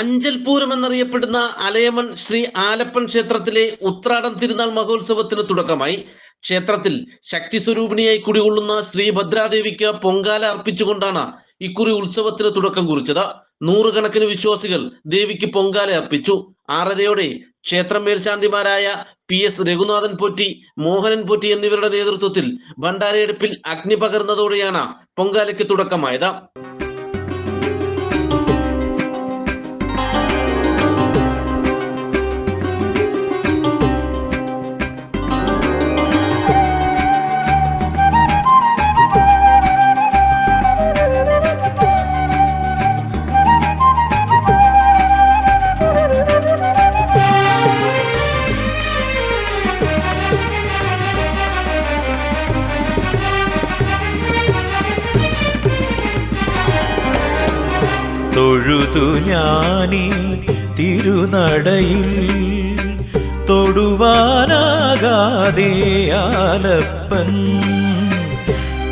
അഞ്ചൽ പൂരം എന്നറിയപ്പെടുന്ന അലയമൺ ശ്രീ ആലപ്പൻ ക്ഷേത്രത്തിലെ ഉത്രാടം തിരുനാൾ മഹോത്സവത്തിന് തുടക്കമായി. ക്ഷേത്രത്തിൽ ശക്തി സ്വരൂപിണിയായി കുടികൊള്ളുന്ന ശ്രീ ഭദ്രാദേവിക്ക് പൊങ്കാല അർപ്പിച്ചുകൊണ്ടാണ് ഇക്കുറി ഉത്സവത്തിന് തുടക്കം കുറിച്ചത്. നൂറുകണക്കിന് വിശ്വാസികൾ ദേവിക്ക് പൊങ്കാല അർപ്പിച്ചു. ആറരയോടെ ക്ഷേത്രം മേൽശാന്തിമാരായ പി എസ് രഘുനാഥൻ പോറ്റി മോഹനൻ പോറ്റി എന്നിവരുടെ നേതൃത്വത്തിൽ ഭണ്ഡാരയെടുപ്പിൽ അഗ്നി പകർന്നതോടെയാണ് പൊങ്കാലയ്ക്ക് തുടക്കമായത്. തൊഴുതു ഞാനീ തിരുനടയിൽ. തൊടുവാനാകാതെ ആലപ്പൻ.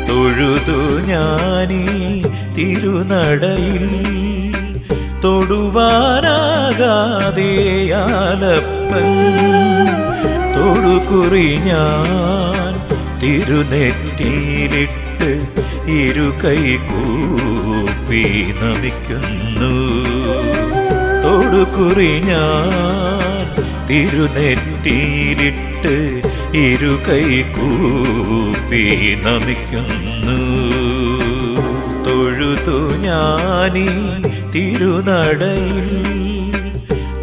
തൊഴുതു ഞാനീ തിരുനടയിൽ. തൊടുവാനാകാതെ ആലപ്പൻ. തൊടുകുറി ഞാൻ തിരുനെറ്റിയിലിട്ട് ഇരു കൈ കൂപ്പി നമിക്കുന്നു. തൊടുകുറി ഞാൻ തിരുനെറ്റിയിലിട്ട് ഇരു കൈ കൂപ്പി നമിക്കുന്നു. തൊഴുതു ഞാനീ തിരുനടയിൽ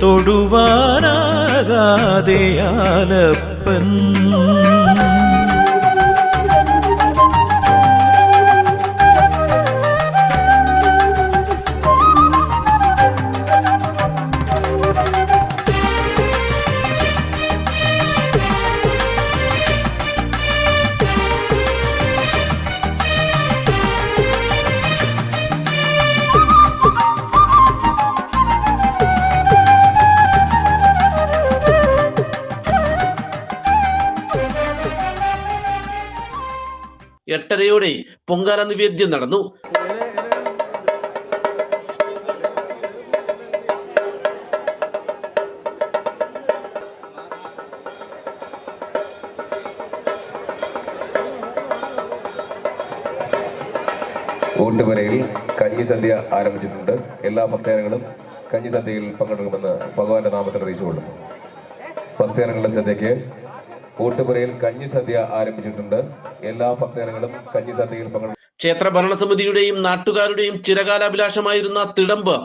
തൊടുവാനാകാതെ ആലപ്പൻ എട്ടരയോടെ പൊങ്കാല നിവേദ്യം നടന്നു. ഊട്ടുപുരയിൽ കഞ്ഞിസദ്യ ആരംഭിച്ചിട്ടുണ്ട്. എല്ലാ ഭക്തജനങ്ങളും കഞ്ഞിസദ്യയിൽ പങ്കെടുക്കുമെന്ന് ഭഗവാന്റെ നാമത്തിൽ അറിയിച്ചുകൊള്ളുന്നു. ഭക്തജനങ്ങളുടെ ശ്രദ്ധയ്ക്ക് ഊട്ടുപുരയിൽ കഞ്ഞിസദ്യ ആരംഭിച്ചിട്ടുണ്ട്. എല്ലാ ഭക്തജനങ്ങളും കഞ്ഞിസദ്യയിൽ പങ്കെടുക്കും ക്ഷേത്ര ഭരണസമിതിയുടെയും നാട്ടുകാരുടെയും ചിരകാലാഭിലാഷമായിരുന്ന തിടമ്പ്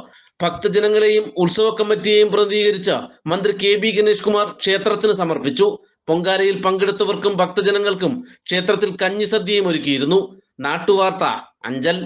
ഭക്തജനങ്ങളെയും ഉത്സവ കമ്മിറ്റിയെയും പ്രതിനിധീകരിച്ച മന്ത്രി കെ ബി ഗണേഷ് കുമാർ ക്ഷേത്രത്തിന് സമർപ്പിച്ചു. പൊങ്കാലയിൽ പങ്കെടുത്തവർക്കും ഭക്തജനങ്ങൾക്കും ക്ഷേത്രത്തിൽ കഞ്ഞി കഞ്ഞിസദ്യയും ഒരുക്കിയിരുന്നു. നാട്ടുവാർത്ത അഞ്ചൽ.